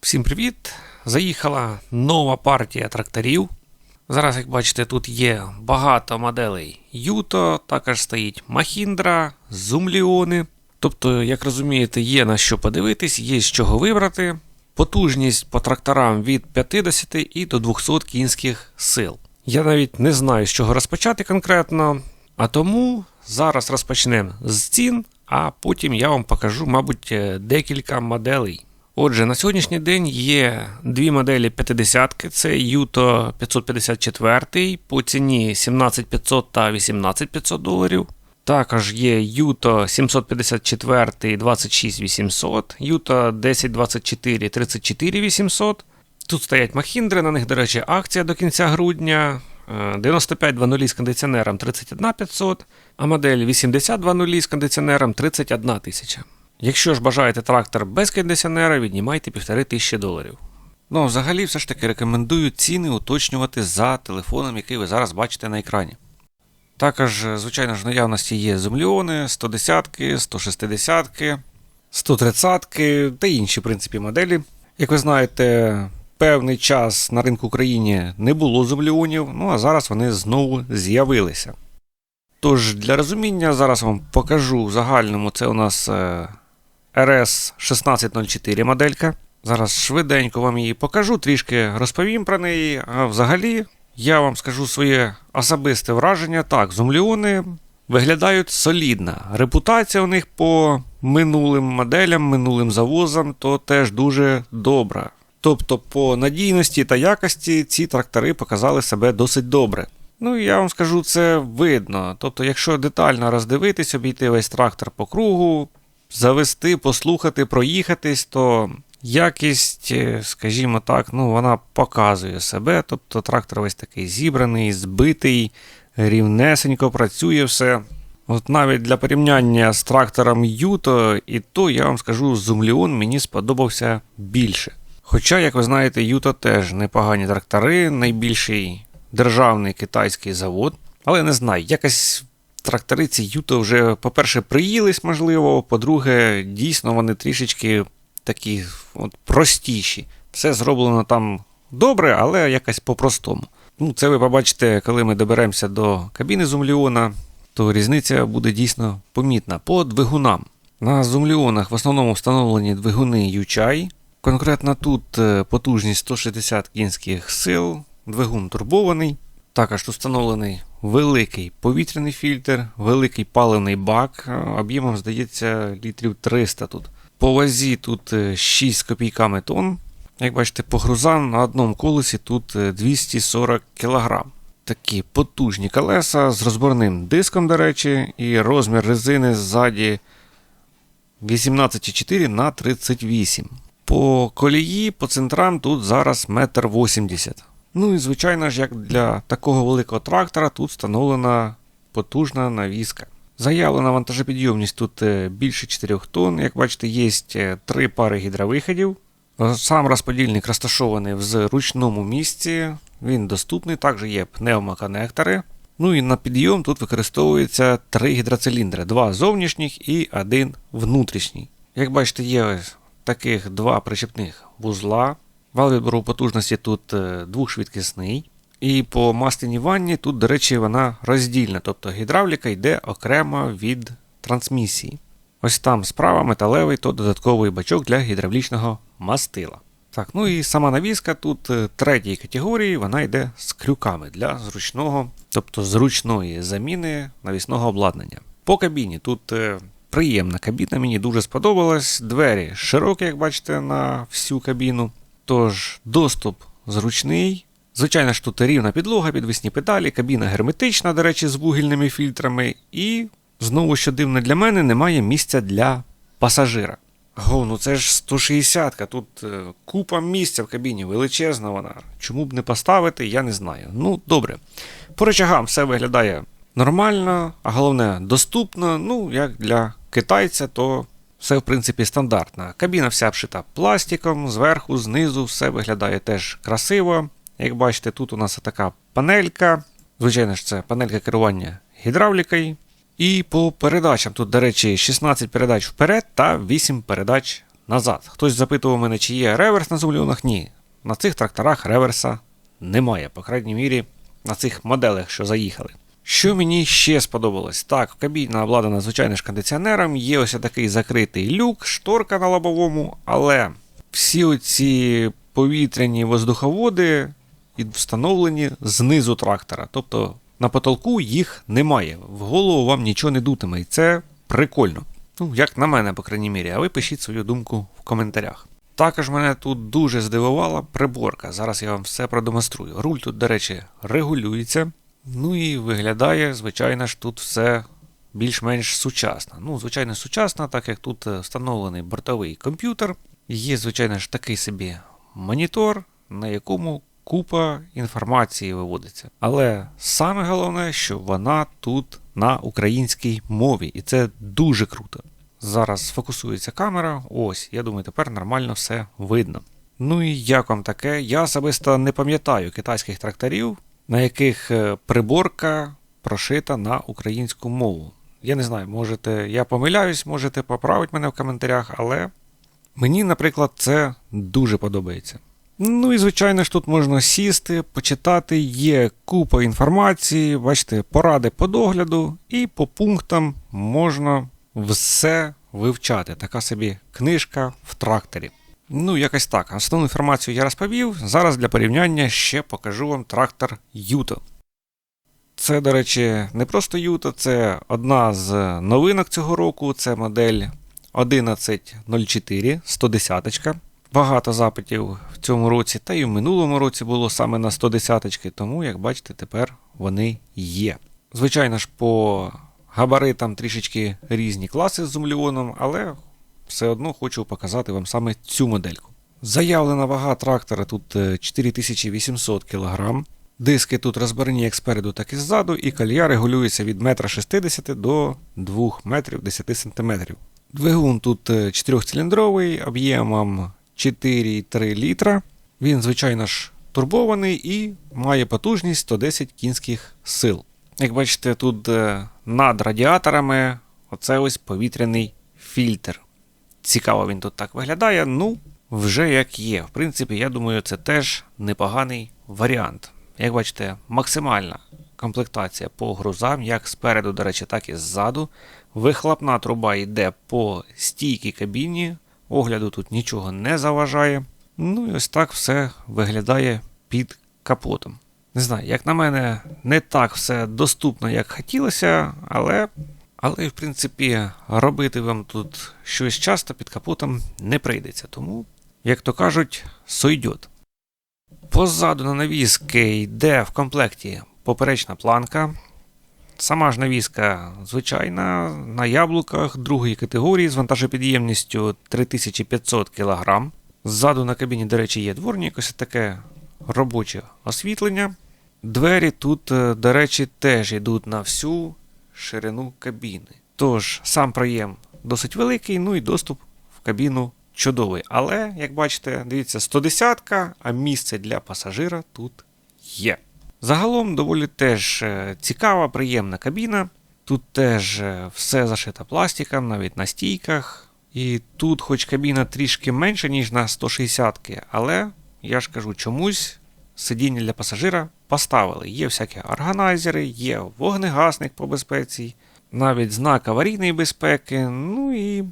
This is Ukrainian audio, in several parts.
Всім привіт! Заїхала нова партія тракторів. Зараз, як бачите, тут є багато моделей Юто, також стоїть Махіндра, Зумліони. Тобто, як розумієте, є на що подивитись, є з чого вибрати. Потужність по тракторам від 50 і до 200 кінських сил. Я навіть не знаю, з чого розпочати конкретно, а тому зараз розпочнемо з цін, а потім я вам покажу, мабуть, е, декілька моделей. Отже, на сьогоднішній день є дві моделі 50-ки. це Юто 554 по ціні 17500 та 18500 доларів. Також є Юто 754 26800, Юто 1024 34800. Тут стоять Махіндри, на них, до речі, акція до кінця грудня. Е, 9520 з кондиціонером 31500, а модель 8020 з кондиціонером 31 тисяча. Якщо ж бажаєте трактор без кондиціонера, віднімайте 1500 доларів. Ну, взагалі, все ж таки рекомендую ціни уточнювати за телефоном, який ви зараз бачите на екрані. Також, звичайно ж, наявності є зумліони, 110-ки, 160-ки, 130-ки та інші, в принципі, моделі. Як ви знаєте, певний час на ринку України не було зумліонів, ну а зараз вони знову з'явилися. Тож, для розуміння, зараз вам покажу в загальному, це у нас е, RS 1604 моделька. Зараз швиденько вам її покажу, трішки розповім про неї. А взагалі, я вам скажу своє особисте враження. Так, зумліони виглядають солідно. Репутація у них по минулим моделям, минулим завозам, то теж дуже добра. Тобто, по надійності та якості ці трактори показали себе досить добре. Ну я вам скажу, це видно. Тобто, якщо детально роздивитись, обійти весь трактор по кругу, завести, послухати, проїхатись, то якість, е, скажімо так, ну, вона показує себе. Тобто трактор весь такий зібраний, збитий, рівнесенько працює все. От навіть для порівняння з трактором Юто, і то я вам скажу, Зумліон мені сподобався більше. Хоча, як ви знаєте, Юто теж непогані трактори, найбільший державний китайський завод. Але не знаю, якось трактори ці Юто вже, по-перше, приїлись, можливо, по-друге, дійсно вони трішечки такі от, простіші. Все зроблено там добре, але якось по-простому. Ну, це ви побачите, коли ми доберемося до кабіни Зумліона, то різниця буде дійсно помітна. По двигунам. На Зумліонах в основному встановлені двигуни Ючай. Конкретно тут е, потужність 160 кінських сил, двигун турбований. Також тут встановлений великий повітряний фільтр, великий паливний бак, е, об'ємом, здається, літрів 300 тут. По вазі тут е, 6 з копійками тонн. Як бачите, по грузам на одному колесі тут е, 240 кг. Такі потужні колеса з розборним диском, до речі, і розмір резини ззаді 18,4 на 38 По колії, по центрам тут зараз 1,80 м. Ну і звичайно ж, як для такого великого трактора, тут встановлена потужна навіска. Заявлена вантажопідйомність тут е, більше 4 тонн. Як бачите, є е, три пари гідровиходів. Сам розподільник розташований в зручному місці, він доступний, також є пневмоконектори. Ну і на підйом тут використовується три гідроциліндри: два зовнішніх і один внутрішній. Як бачите, є таких два причепних вузла. Вал відбору потужності тут е, двохшвидкісний. І по масляній ванні тут, до речі, вона роздільна, тобто гідравліка йде окремо від трансмісії. Ось там справа металевий то додатковий бачок для гідравлічного мастила. Так, ну і сама навіска тут е, третьої категорії, вона йде з крюками для зручного, тобто зручної заміни навісного обладнання. По кабіні тут е, приємна кабіна, мені дуже сподобалась. Двері широкі, як бачите, на всю кабіну. Тож доступ зручний. Звичайно ж, тут рівна підлога, підвісні педалі, кабіна герметична, до речі, з вугільними фільтрами. І, знову що дивно для мене, немає місця для пасажира. Го, ну це ж 160-ка, тут е, купа місця в кабіні, величезна вона. Чому б не поставити, я не знаю. Ну, добре. По речагам все виглядає нормально, а головне доступно. Ну, як для китайця, то все, в принципі, стандартно. Кабіна вся обшита пластиком, зверху, знизу, все виглядає теж красиво. Як бачите, тут у нас така панелька. Звичайно ж, це панелька керування гідравлікою. І по передачам тут, до речі, 16 передач вперед та 8 передач назад. Хтось запитував мене, чи є реверс на зумліонах. Ні. На цих тракторах реверса немає, по крайній мірі, на цих моделях, що заїхали. Що мені ще сподобалось? Так, кабіна обладнана звичайно ж кондиціонером, є ось такий закритий люк, шторка на лобовому, але всі оці повітряні воздуховоди встановлені знизу трактора. Тобто на потолку їх немає. В голову вам нічого не дутиме, і це прикольно. Ну, як на мене, по крайній мірі, а ви пишіть свою думку в коментарях. Також мене тут дуже здивувала приборка. Зараз я вам все продемонструю. Руль тут, до речі, регулюється. Ну і виглядає, звичайно ж, тут все більш-менш сучасно. Ну, звичайно, сучасно, так як тут е, встановлений бортовий комп'ютер. Є, звичайно ж, такий собі монітор, на якому купа інформації виводиться. Але саме головне, що вона тут на українській мові, і це дуже круто. Зараз сфокусується камера. Ось, я думаю, тепер нормально все видно. Ну і як вам таке? Я особисто не пам'ятаю китайських тракторів, на яких е, приборка прошита на українську мову. Я не знаю, можете, я помиляюсь, можете поправити мене в коментарях, але мені, наприклад, це дуже подобається. Ну і звичайно ж тут можна сісти, почитати, є купа інформації, бачите, поради по догляду, і по пунктам можна все вивчати. Така собі книжка в тракторі. Ну, якось так. Основну інформацію я розповів. Зараз для порівняння ще покажу вам трактор Юто. Це, до речі, не просто Юто, це одна з новинок цього року. Це модель 1104 110. Багато запитів в цьому році, та й в минулому році було саме на 110 тому, як бачите, тепер вони є. Звичайно ж, по габаритам трішечки різні класи з зумліоном, але все одно хочу показати вам саме цю модельку. Заявлена вага трактора тут е, 4800 кг. Диски тут розберені як спереду, так і ззаду, і колья регулюється від 1,60 м до 2 метрів 10 см. Двигун тут 4-циліндровий, об'ємом 4,3 літра. Він, звичайно ж, турбований і має потужність 110 кінських сил. Як бачите, тут е, над радіаторами оце ось повітряний фільтр. Цікаво він тут так виглядає. Ну, вже як є. В принципі, я думаю, це теж непоганий варіант. Як бачите, максимальна комплектація по грузам, як спереду, до речі, так і ззаду. Вихлопна труба йде по стійкій кабіні, огляду тут нічого не заважає. Ну і ось так все виглядає під капотом. Не знаю, як на мене, не так все доступно, як хотілося, але, але в принципі, робити вам тут щось часто під капотом не прийдеться. Тому, як то кажуть, сойдет. Позаду на навіски йде в комплекті поперечна планка. Сама ж навіска звичайна на яблуках другої категорії з вантажопідємністю 3500 кг. Ззаду на кабіні, до речі, є дворник, ось таке робоче освітлення. Двері тут, е, до речі, теж йдуть на всю ширину кабіни. Тож, сам проєм досить великий, ну і доступ в кабіну чудовий. Але, як бачите, дивіться, 110 ка а місце для пасажира тут є. Загалом доволі теж е, цікава, приємна кабіна. Тут теж е, все зашито пластиком, навіть на стійках. І тут, хоч кабіна трішки менша, ніж на 160-ки, але я ж кажу, чомусь сидіння для пасажира поставили. Є всякі органайзери, є вогнегасник по безпеці, навіть знак аварійної безпеки. Ну і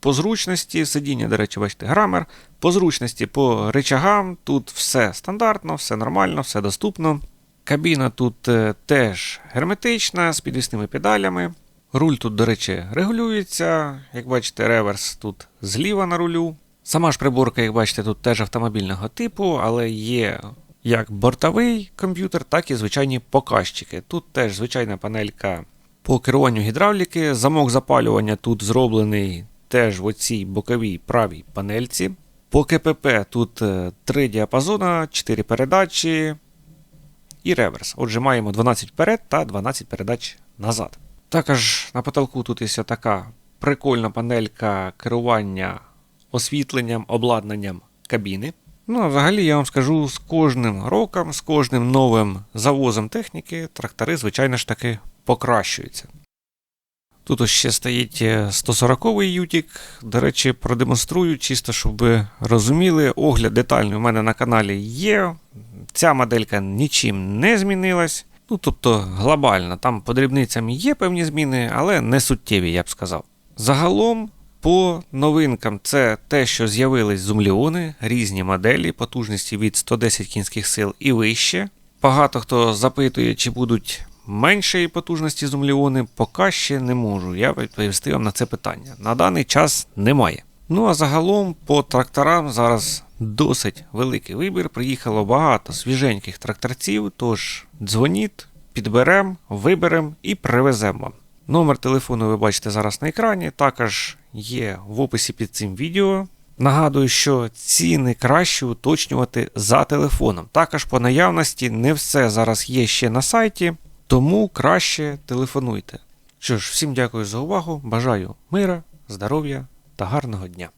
по зручності сидіння, до речі, бачите, грамер. По зручності по речагам тут все стандартно, все нормально, все доступно. Кабіна тут е, теж герметична з підвісними педалями. Руль тут, до речі, регулюється. Як бачите, реверс тут зліва на рулю. Сама ж приборка, як бачите, тут теж автомобільного типу, але є як бортовий комп'ютер, так і звичайні показчики. Тут теж звичайна панелька по керуванню гідравліки. Замок запалювання тут зроблений теж в оцій боковій правій панельці. По КПП тут е, три діапазона, 4 передачі і реверс. Отже, маємо 12 вперед та 12 передач назад. Також на потолку тут є така прикольна панелька керування освітленням, обладнанням кабіни. Ну, а взагалі я вам скажу, з кожним роком, з кожним новим завозом техніки, трактори, звичайно ж таки, покращуються. Тут ось ще стоїть 140-й ютік. До речі, продемонструю, чисто щоб ви розуміли. Огляд детальний у мене на каналі є. Ця моделька нічим не змінилась. Ну, тобто глобально, там по дрібницям є певні зміни, але не суттєві, я б сказав. Загалом, по новинкам, це те, що з'явились зумліони, різні моделі, потужності від 110 кінських сил і вище. Багато хто запитує, чи будуть меншої потужності зумліони, поки ще не можу. Я відповісти вам на це питання. На даний час немає. Ну а загалом по тракторам зараз досить великий вибір. Приїхало багато свіженьких тракторців, тож дзвоніть, підберемо, виберемо і привеземо. Номер телефону ви бачите зараз на екрані, також є в описі під цим відео. Нагадую, що ціни краще уточнювати за телефоном. Також по наявності не все зараз є ще на сайті, тому краще телефонуйте. Що ж, всім дякую за увагу, бажаю мира, здоров'я та гарного дня.